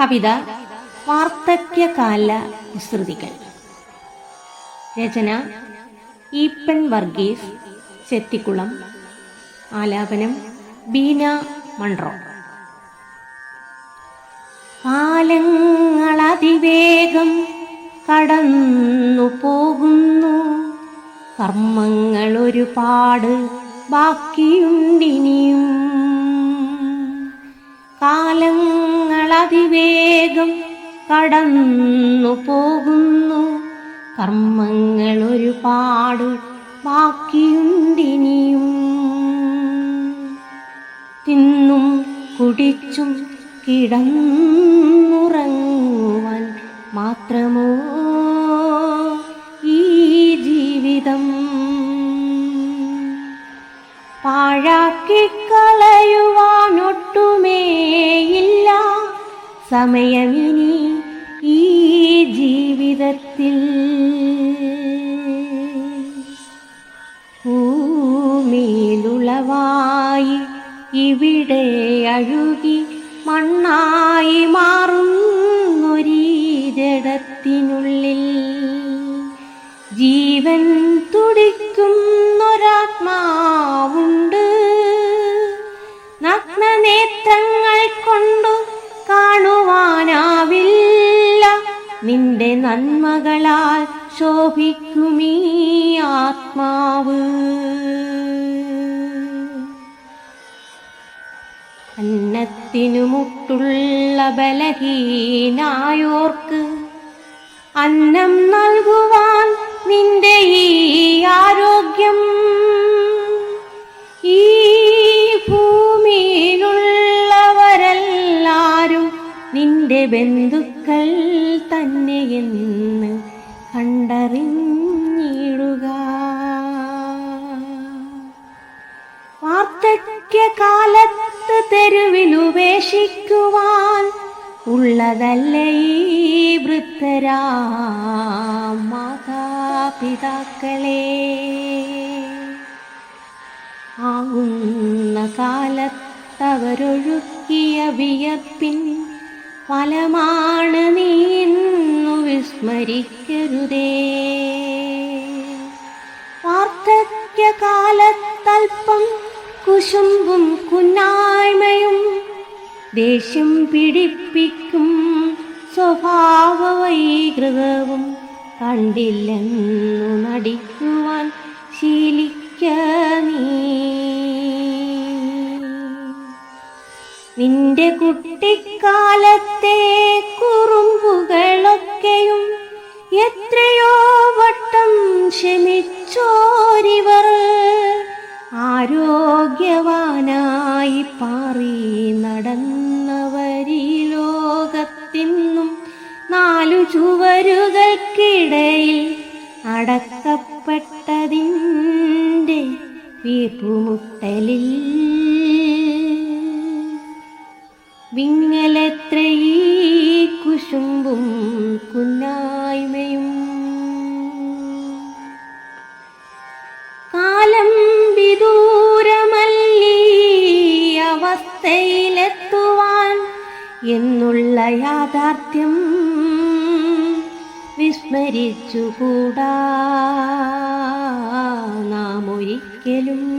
കവിത വാർദ്ധക്യകാല വിസ്തൃതികൾ. രചന ഈപ്പൻ വർഗീസ് ചെത്തിക്കുളം ആലാപനം ബീന മൺറോ. കാലങ്ങളതിവേഗം കടന്നു പോകുന്നു കർമ്മങ്ങൾ ഒരുപാട് ബാക്കിയുണ്ടിനിയും കാലങ്ങളതിവേഗം കടന്നു പോകുന്നു. കർമ്മങ്ങൾ ഒരുപാട് ബാക്കിയുണ്ടിനിയും. തിന്നും കുടിച്ചും കിടന്നുറങ്ങുവാൻ മാത്രമോ ഈ ജീവിതം? പാഴാക്കിക്കളയുവാനൊട്ടുമേയില്ല സമയമിനി ഈ ജീവിതത്തിൽ. ഭൂമിയിലുളവായി ഇവിടെ അഴുകി മണ്ണായി മാറുന്നൊരീ ജഡത്തിനുള്ളിൽ നിന്റെ നന്മകളാൽ ശോഭിക്കുമീ ആത്മാവ്. അന്നത്തിനു മുട്ടുള്ള ബലഹീനായോർക്ക് അന്നം നൽകുവാൻ നിന്റെ ഈ നിന്റെ ബന്ധുക്കൾ തന്നെയെന്ന് കണ്ടറിഞ്ഞിടുക. വാർദ്ധക്യകാലത്ത് തെരുവിലുപേക്ഷിക്കുവാൻ ഉള്ളതല്ലേ ഈ വൃത്തരാ മാതാപിതാക്കളെ? ആകുന്ന കാലത്തവരൊഴുക്കിയ വിയർപ്പിൻ ഫലമാണ് നീന്നു വിസ്മരിക്കരുതേ. വാർദ്ധക്യകാലത്തൽപ്പം കുശുമ്പും കുന്നായ്മയും ദേഷ്യം പിടിപ്പിക്കും സ്വഭാവവൈകൃതവും കണ്ടില്ലെന്നു നടിക്കുവാൻ ശീലിക്ക നിന്റെ കുട്ടിക്കാലത്തെ കുറുമ്പുകളൊക്കെയും എത്രയോ വട്ടം ക്ഷമിച്ചോരിവർ. ആരോഗ്യവാനായി പാറി നടന്നവരീ ലോകത്തിന്നും നാലു ചുവരുകൾക്കിടയിൽ അടക്കപ്പെട്ടതിന്റെ വീർപ്പുമുട്ടലിൽ വിങ്ങലെത്ര ഈ കുശുമ്പും കുന്നായ്മയും. കാലം വിദൂരമല്ലീ അവസ്ഥയിലെത്തുവാൻ എന്നുള്ള യാഥാർത്ഥ്യം വിസ്മരിച്ചുകൂടാ. നാം ഒരിക്കലും